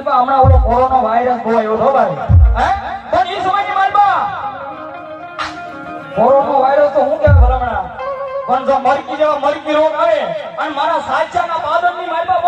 માલપા હમણાં ઓલો કોરોના વાયરસ બહુ આવ્યો હતો ભાઈ હે? પણ એ સમયની માલપા? કોરોના વાયરસ તો હું કે ભલામણા? પણ જો મરકી જેવા મરકી રોગ આવે, અને મારા સાચાના પાદરની માલપા